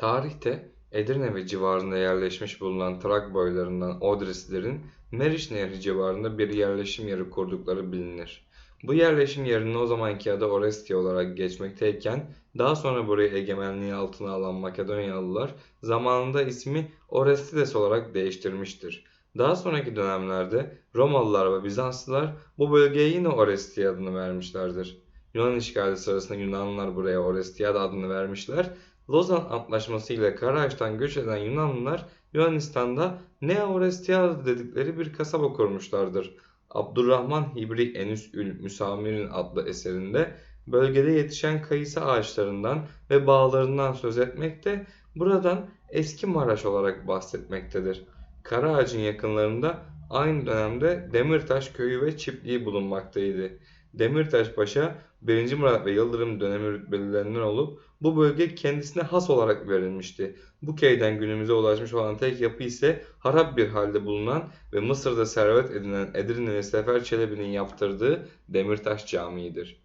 Tarihte Edirne ve civarında yerleşmiş bulunan Trak boylarından Odrislerin Meriç Nehri civarında bir yerleşim yeri kurdukları bilinir. Bu yerleşim yerinin o zamanki adı Orestia olarak geçmekteyken daha sonra burayı egemenliği altına alan Makedonyalılar zamanında ismi Orestides olarak değiştirmiştir. Daha sonraki dönemlerde Romalılar ve Bizanslılar bu bölgeye yine Orestia adını vermişlerdir. Yunan işgali sırasında Yunanlılar buraya Orestiada adını vermişler. Lozan Antlaşması ile Karaağaç'tan göç eden Yunanlılar Yunanistan'da Nea Orestiada dedikleri bir kasaba kurmuşlardır. Abdurrahman Hibri Enüsül Müsamir'in adlı eserinde bölgede yetişen kayısı ağaçlarından ve bağlarından söz etmekte, buradan Eski Maraş olarak bahsetmektedir. Karaağaç'ın yakınlarında aynı dönemde Demirtaş köyü ve çiftliği bulunmaktaydı. Demirtaş Paşa 1. Murat ve Yıldırım dönemi rütbelilerinden olup bu bölge kendisine has olarak verilmişti. Bu köyden günümüze ulaşmış olan tek yapı ise harap bir halde bulunan ve Mısır'da servet edinen Edirneli Sefer Çelebi'nin yaptırdığı Demirtaş Camii'dir.